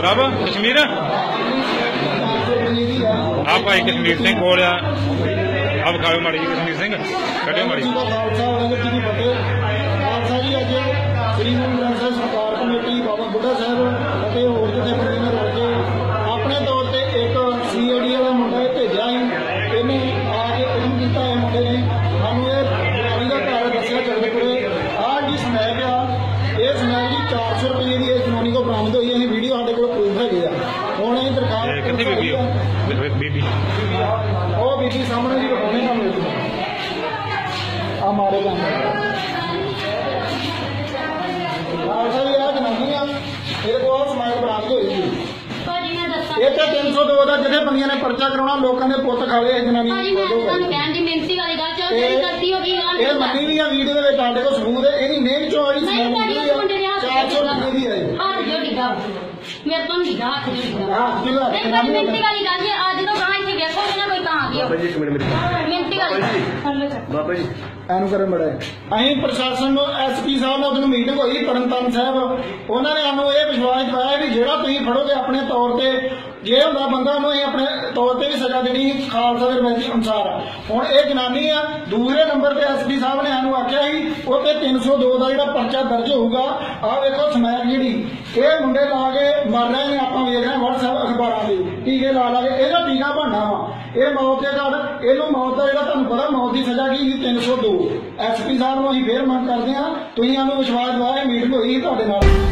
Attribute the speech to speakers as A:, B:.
A: ਸਾਹਿਬ, ਕਸ਼ਮੀਰ? ਆ ਭਾਈ ਕਸ਼ਮੀਰ ਸਿੰਘ ਕੋਲ ਆ। ਆ ਵਿਖਾਓ ਮਾੜੀ ਜੀ ਕਸ਼ਮੀਰ ਸਿੰਘ। ਕੱਢਿਓ ਮਾੜੀ
B: ਖਾਲਸਾ ਜੀ, ਅੱਜ ਸ੍ਰੀ ਗੁਰੂ ਗ੍ਰੰਥ ਸਾਹਿਬ ਸਰਕਾਰ ਕਮੇਟੀ ਬਾਬਾ ਬੁੱਢਾ ਸਾਹਿਬ ਅਤੇ ਹੋਰ
A: ਕਿੱਥੇ ਬੀਬੀ ਹੋ ਵੇਖੋ ਬੀਬੀ।
B: ਉਹ ਬੀਬੀ ਸਾਹਮਣੇ ਜੀ ਰਖਾਉਣੇ ਕੰਮ ਵਿੱਚ ਆ। ਮਾਰੇ ਕੰਮ ਜੀ ਆ ਜਨਾਨੀ ਆ। ਮੇਰੇ ਕੋਲ ਸਮਾਇਲ ਬਰਾਮਦ ਹੋਈ ਸੀ।
C: ਭਾਜੀ ਮੈਂ ਦੱਸਾਂ।
B: ਇਹ ਤੇ 302 ਦਾ ਜਿਹੜੇ ਬੰਦੀਆਂ ਨੇ ਪਰਚਾ ਕਰਾਉਣਾ ਲੋਕਾਂ ਦੇ ਪੁੱਤ ਖਾਲੇ ਇਹ ਜਨਾਨੀ।
C: ਭਾਜੀ ਮੈਂ
B: ਫੋਟੋ
C: ਤੁਹਾਨੂੰ। ਕਹਿਣ ਦੀ ਮਿਹਨਤੀ ਵਾਲੀ ਗੱਲ ਚਲ
B: ਇਹ-
C: ਗਲਤੀ ਹੋ ਗਈ ਹਾਂ
B: ਇਹ ਮੰਨੀ ਵੀ ਆ ਵੀਡੀਓ ਦੇ ਵਿੱਚ ਸਾਡੇ ਕੋਲ ਸਬੂਤ ਹੈ ਇਹਦੀ ਨੇਮ ਚੋਂ ਸਮੈਕ
C: ਉਸ ਮੁੰਡੇ ਦੇ ਹੱਥ
B: 400 ਰੁਪਏ ਦੀ ਆਈ
C: ਹੱਥ ਜੋ ਡਿੱਗਾ ਹੱਥ ਜੋ ਡਿੱਗਾ
B: ਹਾਂ ਕਿਲਾ
C: ਨਹੀਂ ਭਾਜੀ ਮਿਹਨਤੀ ਵਾਲੀ ਗੱਲ ਜੇ ਅੱਜ ਤੋਂ ਗਾਂ ਇੱਥੇ ਵੇਖੋ ਨਾ ਕੋਈ ਤਾਂ ਆ ਗਿਆ।
D: ਬਾਬਾ ਜੀ ਇੱਕ ਮਿੰਟ ਮੇਰੀ
C: ਮਿਹਨਤੀ ਵਾਲੀ ਗੱਲ
D: ਬਾਬਾ ਜੀ।
B: ਐਨੂੰ ਕਰਨ ਬੜਾ ਅਸੀਂ ਪ੍ਰਸ਼ਾਸਨ ਨੂੰ ਐਸਪੀ ਸਾਹਿਬ ਨਾਲ ਉਹਨੂੰ ਮੀਟਿੰਗ ਹੋਈ ਤਰਨਤਾਰਨ ਸਾਹਿਬ। ਉਹਨਾਂ ਨੇ ਸਾਨੂੰ ਇਹ ਵਿਸ਼ਵਾਸ ਦਿਵਾਇਆ ਵੀ ਜਿਹੜਾ ਤੁਸੀਂ ਫੜੋਗੇ ਆਪਣੇ ਤੌਰ ਤੇ ਜੇ ਹੁੰਦਾ ਬੰਦਾ ਨੂੰ ਅਸੀਂ ਆਪਣੇ ਤੌਰ ਤੇ ਵੀ ਸਜ਼ਾ ਦੇਣੀ ਖਾਲਸਾ ਦੇ ਰਵਾਇਤੀ ਅਨੁਸਾਰ। ਹੁਣ ਇਹ ਜਨਾਨੀ ਆ, ਦੂਸਰੇ ਨੰਬਰ ਤੇ ਐਸਪੀ ਸਾਹਿਬ ਨੇ ਸਾਨੂੰ ਆਖਿਆ ਸੀ, ਉਹ ਤੇ 302 ਦਾ ਜਿਹੜਾ ਪਰਚਾ ਦਰਜ ਹੋਊਗਾ, ਆਹ ਵੇਖੋ ਸਮੈਕ ਜਿਹੜੀ। ਇਹ ਮੁੰਡੇ ਲਾ ਕੇ ਮਰ ਰਹੇ ਨੇ, ਆਪਾਂ ਵੇਖ ਰਹੇ WhatsApp ਅਖਬਾਰਾਂ ਦੇ ਟੀਕੇ ਲਾ ਲਾ ਕੇ, ਇਹਦਾ ਟੀਕਾ ਬਣਨਾ ਵਾ। ਇਹ ਮੌਤ ਦੇ ਘਰ ਇਹਨੂੰ ਮੌਤ ਦਾ ਜਿਹੜਾ ਤੁਹਾਨੂੰ ਪਤਾ, ਮੌਤ ਦੀ ਸਜ਼ਾ ਕੀ ਸੀ 302 ਐਸਪੀ ਸਾਹਿਬ ਨੂੰ ਅਸੀਂ ਫੇਰ ਮੰਗ ਕਰਦੇ ਹਾਂ, ਤੁਸੀਂ ਸਾਨੂੰ ਵਿਸ਼ਵਾਸ ਦਿਵਾਇਆ ਮੀਟਿੰਗ ਹੋਈ ਸੀ ਤੁਹਾਡੇ ਨਾਲ।